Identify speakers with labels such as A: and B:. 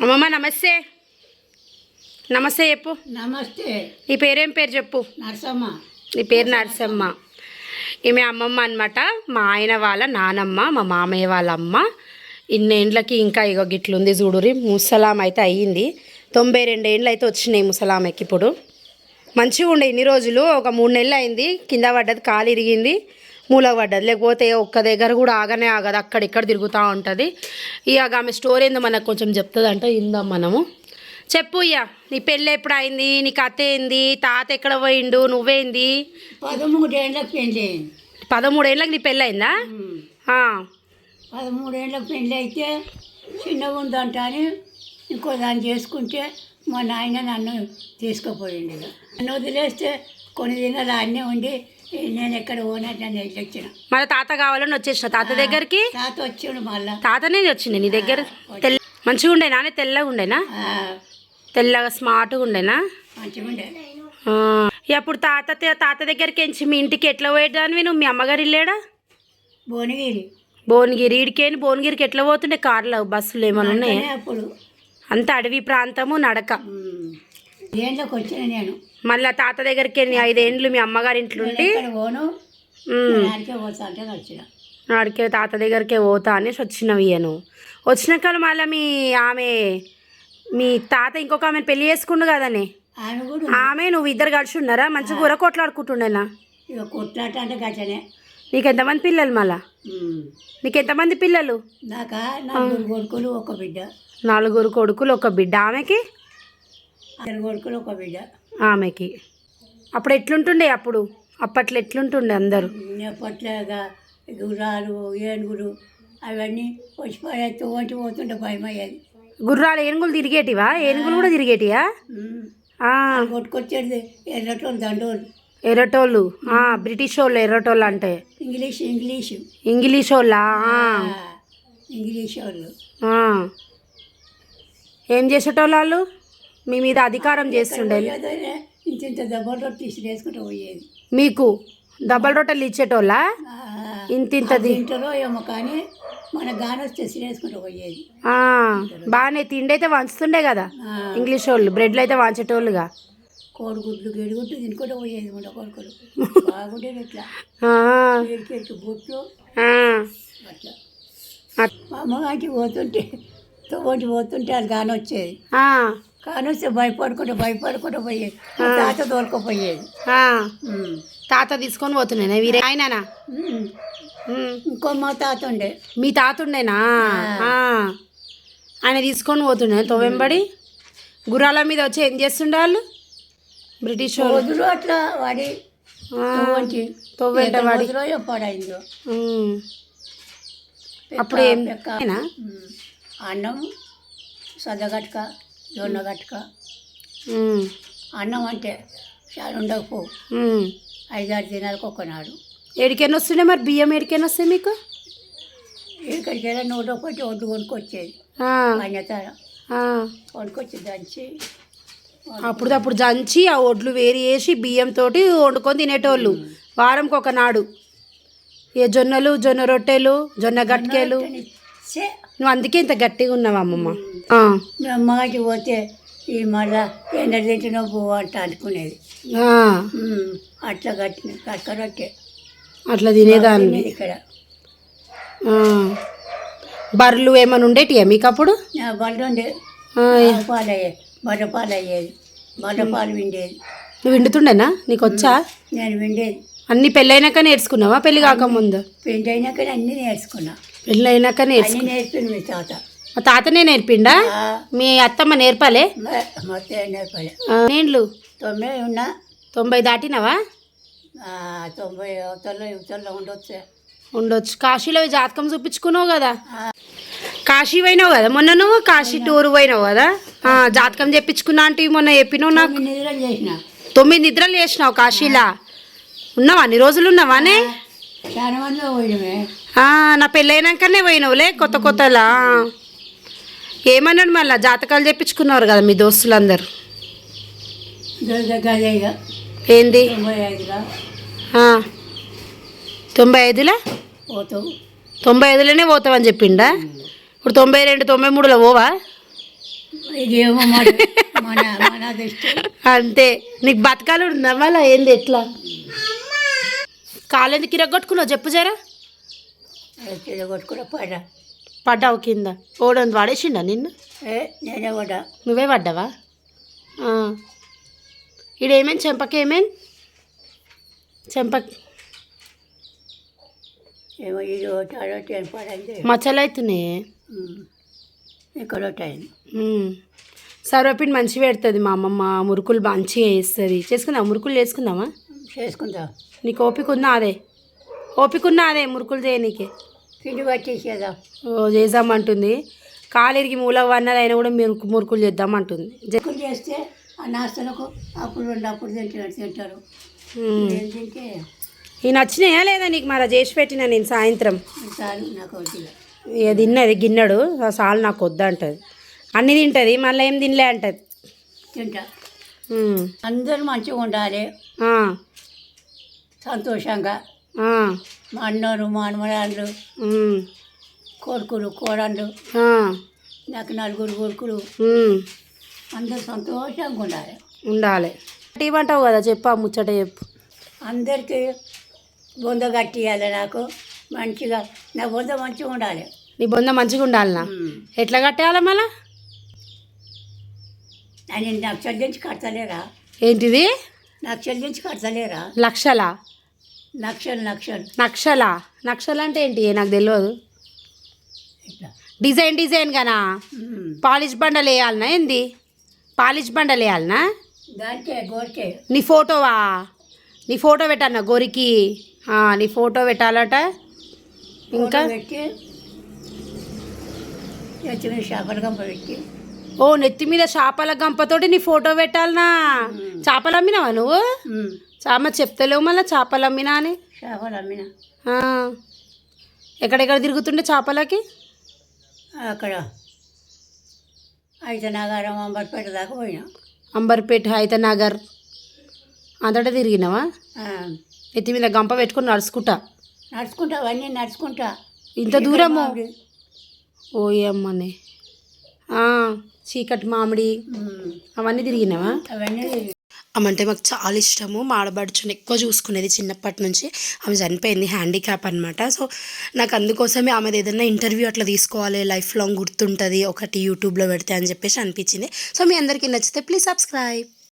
A: అమ్మమ్మ నమస్తే. నమస్తే చెప్పు.
B: నమస్తే.
A: నీ పేరేం పేరు చెప్పు.
B: నరసమ్మ.
A: నీ పేరు నరసమ్మ. ఈమె అమ్మమ్మ అనమాట మా ఆయన వాళ్ళ నానమ్మ మా మామయ్య వాళ్ళ అమ్మ. ఇన్నేండ్లకి ఇంకా ఇగో గిట్లుంది చూడురి ముసలాం అయితే అయ్యింది. తొంభై రెండు ఏండ్లు అయితే వచ్చినాయి ముసలామెకి ఇప్పుడు. మంచిగా ఉండే ఇన్ని రోజులు. ఒక మూడు నెలలు అయింది. కింద పడ్డది కాలు ఇరిగింది. మూల పడ్డది లేకపోతే ఒక్క దగ్గర కూడా ఆగనే ఆగదు. అక్కడిక్కడ తిరుగుతూ ఉంటుంది. ఇక ఆమె స్టోరీ ఏందో మనకు కొంచెం చెప్తుంది అంటే ఇందాం మనము. చెప్పు ఇయ్య. నీ పెళ్ళి ఎప్పుడు అయింది నీ కథ ఏంది? తాత ఎక్కడ పోయిండు? నువ్వేంది?
B: పదమూడేళ్ళకి పెళ్ళి అయింది.
A: పదమూడేళ్ళకి నీ పెళ్ళి అయిందా?
B: పదమూడేళ్ళకి పెళ్ళి అయితే చిన్నగా ఉందంట అని ఇంకో దాన్ని చేసుకుంటే మా నాయన నన్ను తీసుకుపోయిండు. నన్ను వదిలేస్తే కొన్ని దినాలు అన్నీ ఉండి నేను ఎక్కడ నన్ను
A: మళ్ళీ తాత కావాలని వచ్చేసిన తాత దగ్గరికి?
B: తాత వచ్చిండు మళ్ళా.
A: తాతనే వచ్చింది నీ దగ్గర? తెల్ల మంచిగా ఉండేనా నే తెల్లగా ఉండేనా? తెల్లగా స్మార్ట్గా ఉండేనా?
B: మంచిగా ఉండే.
A: అప్పుడు తాత తాత దగ్గరికి ఎంచి మీ ఇంటికి ఎట్లా పోయేదానివి నువ్వు? మీ అమ్మగారు ఇల్లేడా
B: భువనగిరి.
A: భువనగిరి ఇడికేని భువనగిరికి ఎట్లా పోతుండే? కార్లో బస్సులు ఏమైనా ఉన్నాయా?
B: అప్పుడు.
A: అంత అడవి ప్రాంతము నడక.
B: ఏంట్లోకి వచ్చిన నేను?
A: మళ్ళీ తాత దగ్గరికి ఎన్ని ఐదేండ్లు మీ అమ్మగారి ఇంట్లో ఉండి?
B: పోను? దానికే పోతా అంటే వచ్చిన.
A: ఆడికే తాత దగ్గరికే పోతా అనేసి వచ్చినవి ఇయ్యను వచ్చినాక మళ్ళీ మీ ఆమె మీ తాత ఇంకొక ఆమెను పెళ్ళి చేసుకుండు కదనే?
B: ఆమె కూడా
A: ఆమె నువ్వు ఇద్దరు కలిసి ఉన్నారా? మంచి కూర కొట్లాడుకుంటుండేనా?
B: ఇక కొట్లాట అంటే
A: నీకు ఎంతమంది పిల్లలు మళ్ళా? నీకు ఎంతమంది పిల్లలు?
B: నాక? నలుగురు కొడుకులు ఒక బిడ్డ.
A: నలుగురు కొడుకులు ఒక బిడ్డ. ఆమెకి?
B: కొడుకులు ఒక బిడ్డ.
A: ఆమెకి. అప్పుడు ఎట్లుంటుండే అప్పుడు? అప్పట్లో ఎట్లుంటుండే అందరూ?
B: గుర్రాలు ఏనుగులు అవన్నీ వచ్చి పడేస్తూ పోతుంటే భయం అయ్యేది.
A: గుర్రాలు ఏనుగులు తిరిగేటివా? ఏనుగులు కూడా తిరిగేటివా
B: కొట్టుకొచ్చేది ఎర్రటోళ్ళు దండోళ్ళు.
A: ఎర్రటోళ్ళు. బ్రిటిష్ వాళ్ళు ఎర్రటోళ్ళు అంటే.
B: English English.
A: ఇంగ్లీష్ వాళ్ళా?
B: ఇంగ్లీష్ వాళ్ళు.
A: ఏం చేసేటోళ్ళు వాళ్ళు? మీ మీద అధికారం చేస్తుండే.
B: ఇంత ఇంత దెబ్బలు తీసుకునేసుకుంటూ పోయేది.
A: మీకు డబల్ రొట్టెలు ఇచ్చేటోళ్ళా? ఇంత ఇంతది
B: తింటారో ఏమో కానీ మన గానొచ్చి తీసుకునేసుకుంటూ పోయేది.
A: ఆ, బాగానే తిండి అయితే వంచుతుండే కదా? ఇంగ్లీష్ వాళ్ళు బ్రెడ్లు అయితే వంచేటోళ్ళుగా.
B: కోడిగుడ్లు గడిగుడ్లు తినుకుంటూ పోయేది మన కొడుకులు బాగుండేది ఇట్లా బొట్లు
A: ఆ.
B: అట్లా. మా అమ్మగారికి పోతుంటే తోటి పోతుంటే అది కానొచ్చేది కానొస్తే భయపడుకుంటూ భయపడుకుంటూ పోయేది. తాత తోలుకపోయేది.
A: తాత తీసుకొని పోతున్నానే వీరే? ఆయననా.
B: ఉమ్. ఇంకో మా తాత ఉండే.
A: మీ తాత ఉండేనా. ఆయన తీసుకొని పోతుండే తొవెంబడి గుర్రాల మీద వచ్చి ఏం చేస్తుండే వాళ్ళు? బ్రిటిష్
B: రోజులు అట్లా వాడి తోవంటి
A: వాడి. అప్పుడు ఏం.
B: అన్నం సద్దగట్క జొన్న
A: ఉమ్.
B: అన్నం అంటే చాలా ఉండకపో. ఐదారు దినాలకు ఒకనాడు
A: ఏడికైనా వస్తుండే మరి? బియ్యం ఏడికైనా వస్తాయి మీకు?
B: ఇక్కడికి నూట ఒకటి ఒడ్డు కొనుక్కొచ్చేది.
A: ఆ.
B: కొనుక్కొచ్చి దంచి.
A: అప్పుడు అప్పుడు జంచి ఆ ఒడ్లు వేరి వేసి బియ్యంతో వండుకొని తినేటోళ్ళు. వారంకి ఒక నాడు ఏ జొన్నలు జొన్న రొట్టెలు జొన్న గట్కేలు. నువ్వు అందుకే ఇంత గట్టిగా ఉన్నావు అమ్మమ్మ.
B: అమ్మగారికి పోతే ఈ మళ్ళా ఎండ తింటున్నా పోవు అంట అనుకునేది. అట్లా కట్టిన కట్టరొట్టే
A: అట్లా తినేదాన్ని.
B: ఇక్కడ.
A: బర్రెలు ఏమైనా ఉండేటియా మీకు అప్పుడు
B: బల్ల ఉండే. అయ్యేది బర్రె పాలు అయ్యేది బర్రె పాలు విండేది.
A: నువ్వు విండుతుండేనా? నీకు వచ్చా
B: నేను విండేది.
A: అన్ని పెళ్ళైనాక నేర్చుకున్నావా? పెళ్ళి కాకముందు?
B: పెళ్ళి అయినాక అన్నీ నేర్చుకున్నా.
A: పెళ్ళి అయినాక నేర్చుకు
B: అన్నీ నేర్పింది మీ తాత.
A: మా తాతనే నేర్పిండా? మీ అత్తమ్మ నేర్పాలే?
B: మ- మొత్తం నేర్పలే. తొమ్మిది ఉన్నా.
A: తొంభై దాటినవా?
B: ఆ, తొంభై అవతల్లో యువతల్లో ఉండొచ్చు.
A: ఉండొచ్చు. కాశీలో జాతకం చూపించుకున్నావు కదా? కాశీ పోయినావు కదా? మొన్న నువ్వు కాశీ టూర్ పోయినావు కదా? ఆ, జాతకం చెప్పించుకున్నా అంటే మొన్న చెప్పినావు నాకు.
B: తొమ్మిది నిద్రలు చేసిన.
A: తొమ్మిది నిద్రలు చేసినావు కాశీలా? ఉన్నావా? అన్ని రోజులు ఉన్నావానే? నా పెళ్ళైనాకనే పోయినావులే కొత్త కొత్తలా. ఏమన్నాడు మళ్ళా? జాతకాలు చెప్పించుకున్నారు కదా మీ దోస్తులందరూ. ఏంది?
B: తొంభై
A: ఐదులా.
B: పోతావు.
A: తొంభై ఐదులోనే పోతావని చెప్పిండా? ఇప్పుడు తొంభై రెండు తొంభై మూడులో పోవా? అంతే. నీకు బతకాలు ఉందా మళ్ళీ? ఏంది ఎట్లా? కాలేందుకు ఇరగొట్టుకున్నావు? చెప్పు జరా.
B: పడ్డా
A: పడ్డావు కింద. ఓడంది వాడేసిండా నిన్ను?
B: ఏ నేనే పడ్డా.
A: నువ్వే పడ్డావా? ఈడేమేం? చెంపకేమేం? చెంప
B: ఏమో ఇది ఒకటి అదొకటి అని పడింది.
A: మచ్చలు అవుతున్నాయి
B: ఇక్కడ ఒకటి అయింది.
A: సర్వపిండి మంచిగా పెడుతుంది మా అమ్మమ్మ. మురుకులు మంచిగా వేస్తుంది. చేసుకుందాం మురుకులు చేసుకుందామా
B: చేసుకుందాం.
A: నీకు ఓపిక ఉందా అదే? ఓపిక ఉన్నా అదే మురుకులు చేయనీకే?
B: పిండి పట్టేసేద్దాం.
A: ఓ చేద్దామంటుంది. కాలిరిగి మూల అన్నది అయినా కూడా మీరు మురుకులు చేద్దామంటుంది.
B: ఎక్కువ చేస్తే ఆ నాస్తలకు అప్పుడు రెండు అప్పుడు తింటారు. తింటారు తింటే?
A: ఈ నచ్చినాయా లేదా నీకు? మరి చేసి పెట్టిన నేను సాయంత్రం.
B: చాలు నాకు
A: ఇక తిన్నది గిన్నెడు ఆ సాలు నాకు వద్దంటది. అన్ని తింటుంది మళ్ళీ ఏం తినలే అంటది.
B: తింటా. అందరూ మంచిగా ఉండాలి. సంతోషంగా మా అన్నోరు మా అన్నమరాళ్ళు
A: ఉమ్,
B: కొడుకులు కోడళ్ళు నాకు నలుగురు కొడుకులు. అందరూ సంతోషంగా ఉండాలి.
A: ఉండాలి. ఇవ్వంటావు కదా చెప్పు ముచ్చట చెప్పు.
B: అందరికీ బొంద కట్టియాలి నాకు. మంచిగా నా బొంద మంచిగా ఉండాలి.
A: నీ బొంద మంచిగా ఉండాలనా. ఎట్లా కట్టేయాలి మళ్ళా?
B: నేను నాకు చెల్లించి కడతలేరా?
A: ఏంటిది?
B: నాకు చెల్లించి కడతలేరా?
A: లక్షలా? నక్షలా. నక్షల అంటే ఏంటి? నాకు తెలియదు డిజైన్ డిజైన్ గానా. పాలిష్ బండలు వేయాలనా ఏంది? పాలిష్ బండలు వేయాలనా? నీ ఫోటోవా? నీ ఫోటో పెట్టన్న గోరికి? నీ ఫోటో పెట్టాలట. ఇంకా?
B: చేపల పెట్టి.
A: ఓ నెత్తి మీద చేపల గంపతోటి నీ ఫోటో పెట్టాలనా? చేపలు అమ్మినావా నువ్వు. చామ చెప్తలేవు మళ్ళీ చేపలు అమ్మినా అని?
B: చేపలు అమ్మిన.
A: ఎక్కడెక్కడ తిరుగుతుండే చేపలకి?
B: అక్కడ అయితే నగరం అంబర్పేట దాకా పోయినా.
A: అంబర్పేట హైతనగర్. అంతటా తిరిగినావా? ఎత్తి మీద గంప పెట్టుకుని నడుచుకుంటా?
B: నడుచుకుంటా అవన్నీ నడుచుకుంటా.
A: ఇంత దూరము?
B: మామిడి.
A: చీకటి మామిడి. అవన్నీ తిరిగినావా?
B: అవన్నీ
A: ఆమె మాకు చాలా ఇష్టము. మా ఆడబడుచుని ఎక్కువ చూసుకునేది చిన్నప్పటి నుంచి. ఆమె చనిపోయింది హ్యాండిక్యాప్ అనమాట సో నాకు అందుకోసమే ఆమెది ఏదైనా ఇంటర్వ్యూ అట్లా తీసుకోవాలి లైఫ్ లాంగ్ గుర్తుంటుంది ఒకటి యూట్యూబ్లో పెడితే అని చెప్పేసి అనిపించింది. సో మీ అందరికీ నచ్చితే ప్లీజ్ సబ్స్క్రైబ్